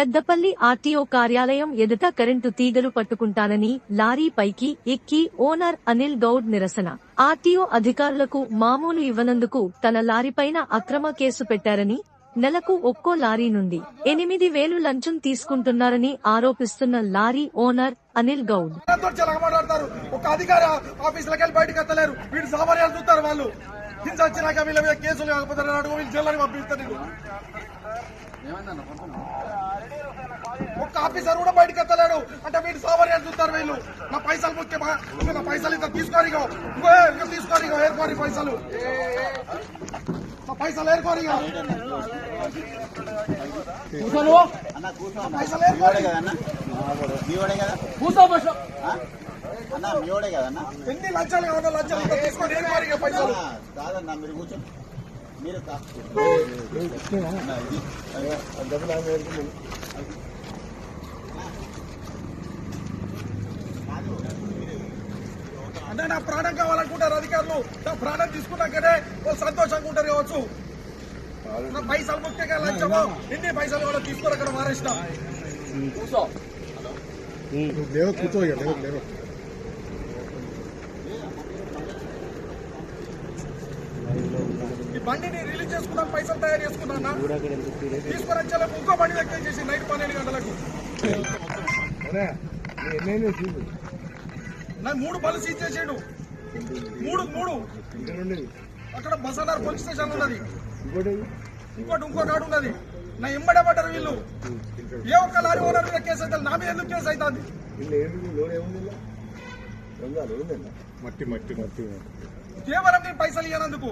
Peddapalli RTO కార్యాలయం ఎదుట current తీగలు పట్టుకుంటానని లారీ పైకి ఎక్కి ఓనర్ అనిల్ గౌడ్ నిరసన. ఆర్టీఓ అధికారులకు మామూలు ఇవ్వనందుకు తన లారీపైన అక్రమ కేసు పెట్టారని నెలకు ఒక్కో లారీ నుండి ఎనిమిది వేలు లంచం తీసుకుంటున్నారని ఆరోపిస్తున్న లారీ ఓనర్ అనిల్ గౌడ్. ఒక అధికారి ఆఫీసులకు వెళ్ళి బయటకు ఎత్తలేరు. వీడు చూస్తారు వాళ్ళు. హింస వచ్చినాక వీళ్ళ మీద కేసులు కాకపోతే వీళ్ళు పంపిస్తారు ఒక్క ఆఫీసర్ కూడా బయటకు ఎత్తలేడు అంటే వీడు సామాన్యాలు చూస్తారు వీళ్ళు? నా పైసలు ముఖ్యమా ఇంకా నా పైసలు ఇంత తీసుకోరు ఇగో. ఇంకో ఇంకా తీసుకోరు ఇగో ఏర్కోరి పైసలు. నా పైసలు ఏర్కోరి. పైసలు ఏర్కోరి కదా ఎన్ని లక్షలు కావాలో ఇంత తీసుకొని ఏర్కోరి ఇగో పైసలు. కాదన్న మీరు కూర్చో. మీరు అన్న. అంటే నా ప్రాణం కావాలనుకుంటారు అధికారులు. నా ప్రాణం తీసుకున్నాకనే వాళ్ళు సంతోషంగా ఉంటారు కావచ్చు. పైసలు ముఖ్యంగా లంచము. ఎన్ని పైసలు కూడా తీసుకొని అక్కడ మారేసిన. లేవ కూర్చో ఇక లేవ లేవ. ఈ బండిని రిలీజ్ చేసుకున్నాం పైసలు తయారు చేసుకున్నా తీసుకొని వచ్చేలోపు ఇంకో బండి వ్యక్తం చేసి నైట్ పన్నెండు గంటలకు. నా మూడు బలు సీజ్ చేసాడు మూడు మూడు. అక్కడ బసనార్ పోలీస్ స్టేషన్ ఉన్నది. ఇంకోటి ఇంకో కాడు ఉన్నది. నా ఎంబడే పడ్డారు వీళ్ళు. ఏ ఒక్క లారీ ఓనర్ మీద కేసు అయితే నా మీద ఎందుకు కేసు అవుతుంది? మట్టి మట్టి మట్టి. కేవలం నేను పైసలు ఇవ్వనందుకు